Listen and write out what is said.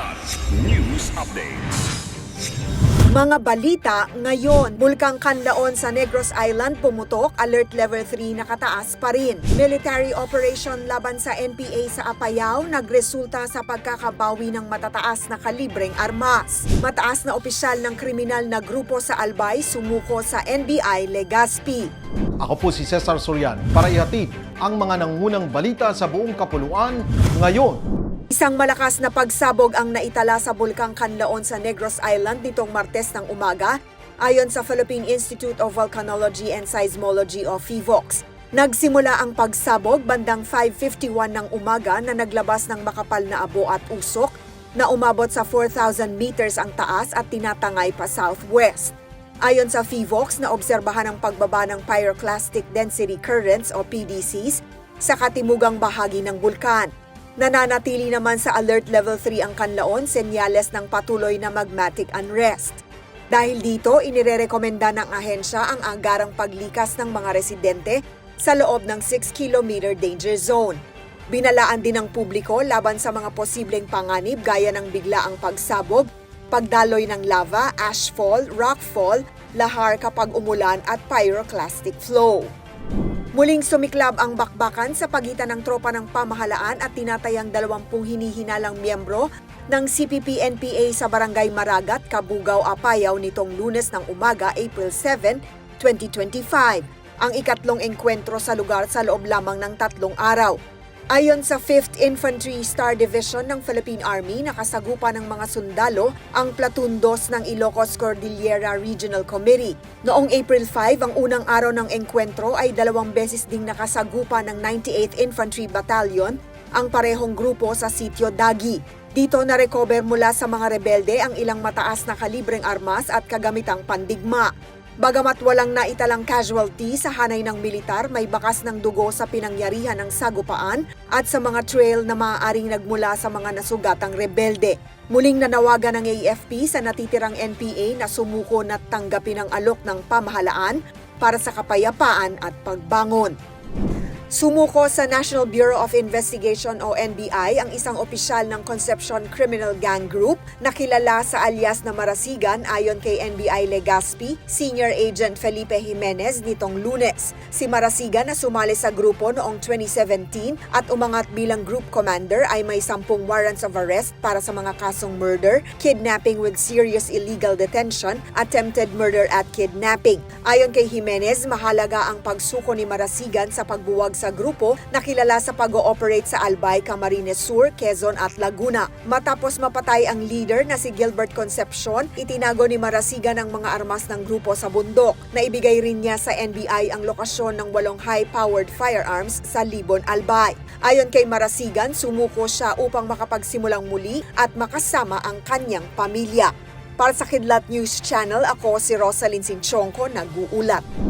Kidlat News Updates. Mga balita ngayon, Bulkang Kanlaon sa Negros Island pumutok, alert level 3 nakataas pa rin. Military operation laban sa NPA sa Apayao nagresulta sa pagkakabawi ng matataas na kalibreng armas. Mataas na opisyal ng kriminal na grupo sa Albay sumuko sa NBI Legazpi. Ako po si Cesar Sorian para ihatid ang mga nangunang balita sa buong kapuluan ngayon. Isang malakas na pagsabog ang naitala sa Bulkang Kanlaon sa Negros Island nitong Martes ng umaga, ayon sa Philippine Institute of Volcanology and Seismology o PHIVOX. Nagsimula ang pagsabog bandang 5.51 ng umaga na naglabas ng makapal na abo at usok na umabot sa 4,000 meters ang taas at tinatangay pa southwest. Ayon sa PHIVOX, naobserbahan ang pagbaba ng pyroclastic density currents o PDCs sa katimugang bahagi ng bulkan. Nananatili naman sa alert level 3 ang kanlaon, senyales ng patuloy na magmatic unrest. Dahil dito, inirerekomenda ng ahensya ang agarang paglikas ng mga residente sa loob ng 6 kilometer danger zone. Binalaan din ng publiko laban sa mga posibleng panganib gaya ng biglaang pagsabog, pagdaloy ng lava, ashfall, rockfall, lahar kapag umulan at pyroclastic flow. Muling sumiklab ang bakbakan sa pagitan ng tropa ng pamahalaan at tinatayang 20 hinihinalang miyembro ng CPP-NPA sa Barangay Maragat, Kabugaw, Apayao nitong lunes ng umaga, April 7, 2025. Ang ikatlong engkwentro sa lugar sa loob lamang ng tatlong araw. Ayon sa 5th Infantry Star Division ng Philippine Army, nakasagupa ng mga sundalo ang Platoon 2 ng Ilocos Cordillera Regional Committee. Noong April 5, ang unang araw ng engkwentro ay dalawang beses ding nakasagupa ng 98th Infantry Battalion ang parehong grupo sa sitio Dagi. Dito na-recover mula sa mga rebelde ang ilang mataas na kalibreng armas at kagamitang pandigma. Bagamat walang naitalang casualty sa hanay ng militar, may bakas ng dugo sa pinangyarihan ng sagupaan at sa mga trail na maaaring nagmula sa mga nasugatang rebelde. Muling nanawagan ng AFP sa natitirang NPA na sumuko na tanggapin ang alok ng pamahalaan para sa kapayapaan at pagbangon. Sumuko sa National Bureau of Investigation o NBI ang isang opisyal ng Concepcion Criminal Gang Group na kilala sa alias na Marasigan ayon kay NBI Legazpi, Senior Agent Felipe Jimenez nitong lunes. Si Marasigan na sumali sa grupo noong 2017 at umangat bilang group commander ay may sampung warrants of arrest para sa mga kasong murder, kidnapping with serious illegal detention, attempted murder at kidnapping. Ayon kay Jimenez, mahalaga ang pagsuko ni Marasigan sa pagbuwag sa grupo na kilala sa pag-ooperate sa Albay, Camarines Sur, Quezon at Laguna. Matapos mapatay ang leader na si Gilbert Concepcion, itinago ni Marasigan ang mga armas ng grupo sa bundok. Naibigay rin niya sa NBI ang lokasyon ng walong high-powered firearms sa Libon, Albay. Ayon kay Marasigan, sumuko siya upang makapagsimulang muli at makasama ang kanyang pamilya. Para sa Kidlat News Channel, ako si Rosalyn Sinchonko, nag-uulat.